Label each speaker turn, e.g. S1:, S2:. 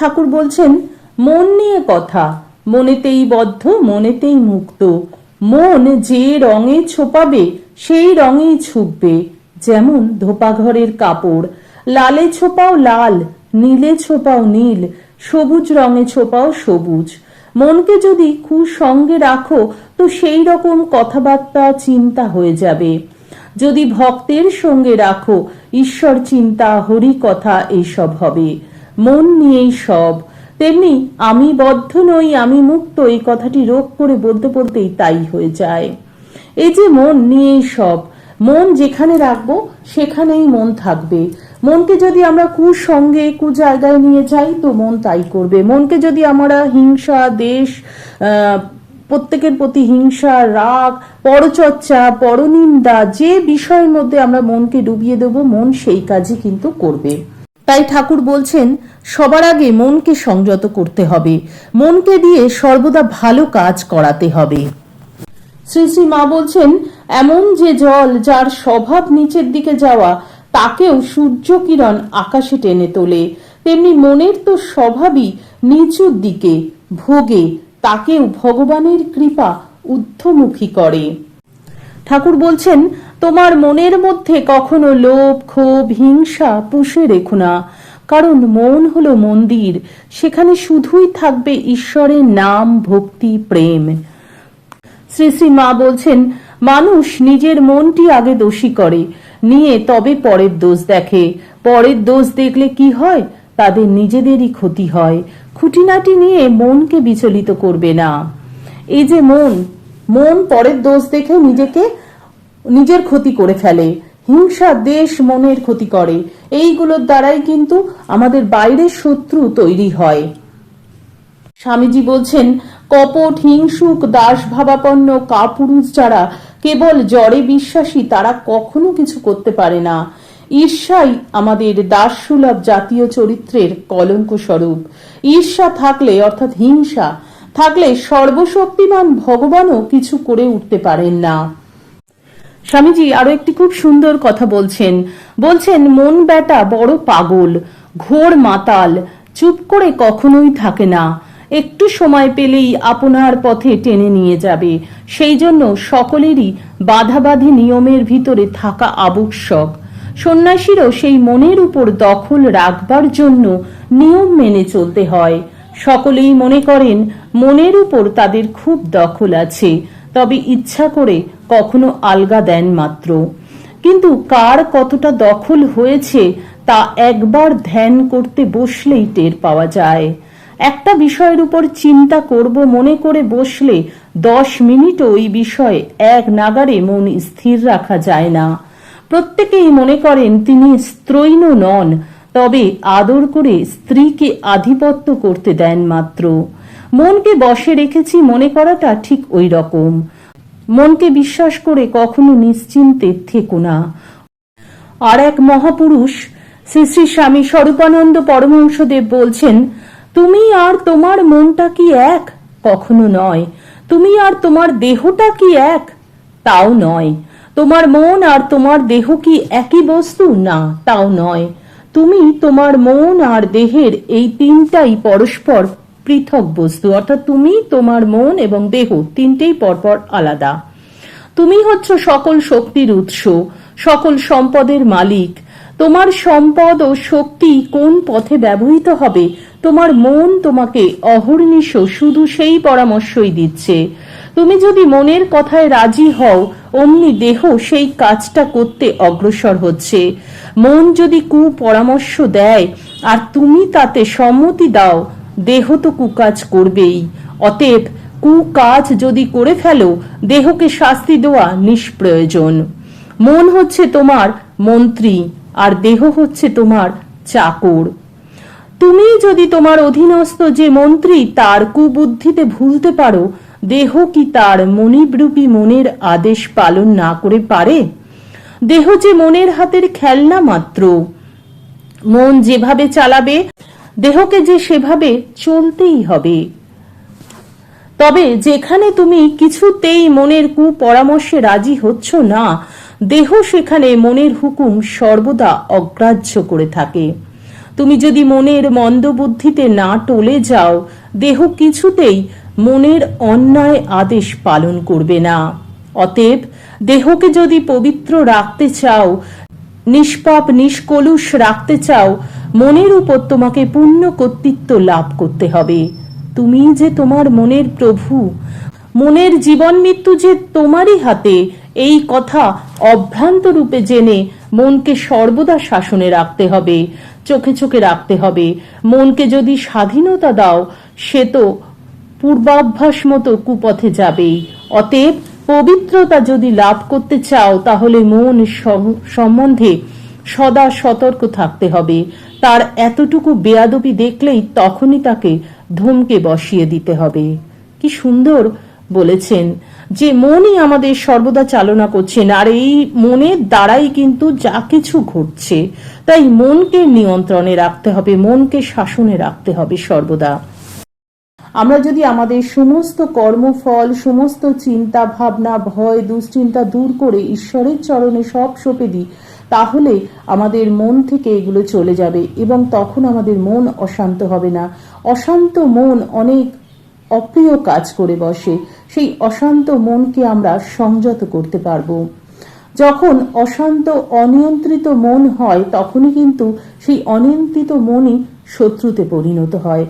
S1: ঠাকুর বলছেন, মন নিয়ে কথা, মনেতেই বদ্ধ, মনেতেই মুক্ত। মন যে রঙে ছোপাবে, সেই রঙেই ছুপবে, যেমন ধোপাঘরের কাপড়। লালে ছোপাও লাল, নীলে ছোপাও নীল, সবুজ রঙে ছোপাও সবুজ। মনকে যদি কুসঙ্গে রাখো, তো সেই রকম কথাবার্তা, চিন্তা হয়ে যাবে। যদি ভক্তের সঙ্গে রাখো, ঈশ্বর চিন্তা হরি কথা এইসব হবে। মন নিয়েই সব। তেমনি আমি বদ্ধ নই, আমি মুক্ত, এই কথাটি রোগ করে বলতে বলতেই তাই হয়ে যায়। এই যে মন নিয়েই সব, মন যেখানে রাখব, সেখানেই মন থাকবে। মনকে যদি আমরা কুসঙ্গে কু জায়গায় নিয়ে যাই, তো মন তাই করবে। মনকে যদি আমরা হিংসা, দেশ প্রত্যেকের প্রতি হিংসা, রাগ, পরচর্চা, পরনিন্দা, যে বিষয়ের মধ্যে আমরা মনকে ডুবিয়ে দেব, মন সেই কাজই কিন্তু করবে। তাই ঠাকুর বলছেন, সবার আগে মনকে সংযত করতে হবে। মনকে দিয়ে সর্বদা ভালো কাজ করাতে হবে। শ্রী শ্রী মা বলছেন, এমন যে জল যার স্বভাব নিচের দিকে যাওয়া, তাকেও সূর্য কিরণ আকাশে টেনে তোলে। তেমনি মনের তো স্বভাবই নিচুর দিকে, ভোগে, তাকেও ভগবানের কৃপা ঊর্ধ্বমুখী করে। ঠাকুর বলছেন তোমার মনের মধ্যে কখনো লোভ, ক্ষোভ, হিংসা পুষে রেখো না। কারণ মন হলো মন্দির, সেখানে শুধুই থাকবে ঈশ্বরের নাম, ভক্তি, প্রেম। শ্রী শ্রী মা বলছেন, মানুষ নিজের মনটি আগে দোষী করে, নিয়ে তবে পরের দোষ দেখে। পরের দোষ দেখলে কি হয়? তাদের নিজেদেরই ক্ষতি হয়। খুঁটিনাটি নিয়ে মনকে বিচলিত করবে না। এই যে মন মন পরের দোষ দেখে নিজেকে নিজের ক্ষতি করে ফেলে। হিংসা দেশ মনের ক্ষতি করে। এইগুলোর দ্বারাই কিন্তু আমাদের বাইরের শত্রু তৈরি হয়। স্বামীজি বলছেন, কপট, হিংসুক দাস ভাবাপন্ন কাপুরুষ যারা, কেবল জড়ে বিশ্বাসী তারা কখনো কিছু করতে পারে না। ঈর্ষাই আমাদের দাসসুলভ জাতীয় চরিত্রের কলঙ্ক স্বরূপ। ঈর্ষা থাকলে, অর্থাৎ হিংসা, থাকলে সর্বশক্তিমান ভগবানও কিছু করে উঠতে পারেন না। স্বামীজি আরও একটি খুব সুন্দর কথা বলছেন। বলছেন, মন বেটা বড় পাগল, ঘোর মাতাল, চুপ করে কখনোই থাকে না। একটু সময় পেলেই আপনার পথে টেনে নিয়ে যাবে। সেই জন্য সকলেরই বাধাবাধি নিয়মের ভিতরে থাকা আবশ্যক। সন্ন্যাসীরও সেই মনের উপর দখল রাখবার জন্য নিয়ম মেনে চলতে হয়। সকলেই মনে করেন, মনের উপর তাদের খুব দখল আছে। তবে ইচ্ছা করে কখনো আলগা দেন মাত্র। কিন্তু কার কতটা দখল হয়েছে তা একবার ধ্যান করতে বসলেই টের পাওয়া যায়। একটা বিষয়ের উপর চিন্তা করব মনে করে বসলে দশ মিনিট ওই বিষয়ে এক নাগারে মন স্থির রাখা যায় না। প্রত্যেকেই মনে করেন তিনি স্ত্রৈণ নন, তবে আদর করে স্ত্রীকে আধিপত্য করতে দেন মাত্র। মনকে বসে রেখেছি মনে করাটা ঠিক ওই রকম। মনকে বিশ্বাস করে কখনো নিশ্চিন্তে থেকো না। আর এক মহাপুরুষ, শ্রী শ্রী স্বামী স্বরূপানন্দ পরমহংসদেব বলছেন, তুমি আর তোমার মনটা কি এক? কখনো নয়। তুমি আর তোমার দেহটা কি এক? তাও নয়। তোমার মন আর তোমার দেহ কি একই বস্তু? না, তাও নয়। তুমি তোমার মন আর দেহের এই তিনটাই পরস্পর পৃথক বস্তু, অর্থাৎ তুমি, তোমার মন এবং দেহ তিনটেই পরপর আলাদা। তুমি হচ্ছ সকল শক্তির উৎস, সকল সম্পদের মালিক। তোমার সম্পদ ও শক্তি কোন পথে ব্যবহৃত হবে? তোমার মন তোমাকে অহর্নিশ শুধু সেই পরামর্শই দিচ্ছে। তুমি যদি মনের কথায় রাজি হও, অমনি দেহ সেই কাজটা করতে অগ্রসর হচ্ছে। মন যদি কু পরামর্শ দেয়, আর তুমি তাতে সম্মতি দাও দেহ তো কুকাজ করবেই। অতএব কু কাজ যদি করে ফেলো, দেহকে শাস্তি দেওয়া নিষ্প্রয়োজন। মন হচ্ছে তোমার মন্ত্রী, আর দেহ হচ্ছে তোমার চাকর। তুমি যদি তোমার অধীনস্থ যে মন্ত্রী, তার কুবুদ্ধিতে ভুলতে পারো, দেহ কি তার মনিবরূপী মনের আদেশ পালন না করে পারে? দেহ যে মনের হাতের খেলনা মাত্র। মন যেভাবে চালাবে দেহকে যে সেভাবে চলতেই হবে। তবে যেখানে তুমি কিছুতেই মনের কুপরামর্শে রাজি হচ্ছ না, দেহ সেখানে মনের হুকুম সর্বদা অগ্রাহ্য করে থাকে। তুমি যদি মনের মন্দবুদ্ধিতে না টলে যাও, দেহ কিছুতেই মনের অন্যায় আদেশ পালন করবে না। অতএব দেহকে যদি পবিত্র রাখতে চাও নিষ্পাপ, নিষ্কলুষ রাখতে চাও, মনের উপর তোমাকে পূর্ণ কর্তৃত্ব লাভ করতে হবে। তুমি যে তোমার মনের প্রভু, মনের জীবন মৃত্যু যে তোমারই হাতে, এই কথা অভ্রান্ত রূপে জেনে মনকে সর্বদা শাসনে রাখতে হবে, চোখে চোখে রাখতে হবে। মনকে যদি স্বাধীনতা দাও, সে তো পূর্বাভ্যাস মতো কুপথে যাবেই। অতএব পবিত্রতা যদি লাভ করতে চাও, তাহলে মন সম্বন্ধে সদা সতর্ক থাকতে হবে। তার এতটুকু বেয়াদবি দেখলেই তখনই তাকে ধমকে বসিয়ে দিতে হবে। কি সুন্দর বলেছেন যে, মনই আমাদের সর্বদা চালনা করছেন, আর এই মনের দ্বারাই কিন্তু যা কিছু ঘটছে, তাই মনকে নিয়ন্ত্রণে রাখতে হবে, মনকে শাসনে রাখতে হবে সর্বদা। আমরা যদি আমাদের সমস্ত কর্মফল, সমস্ত চিন্তা ভাবনা ভয়, দুশ্চিন্তা দূর করে ঈশ্বরের চরণে সব সঁপে দিই, তাহলে আমাদের মন থেকে এগুলো চলে যাবে এবং তখন আমাদের মন অশান্ত হবে না। অশান্ত মন অনেক অপ্রিয় কাজ করে বসে। সেই অশান্ত মনকে আমরা সংযত করতে পারব। যখন অশান্ত, অনিয়ন্ত্রিত মন হয়, তখনই কিন্তু সেই অনিয়ন্ত্রিত মনই শত্রুতে পরিণত হয়।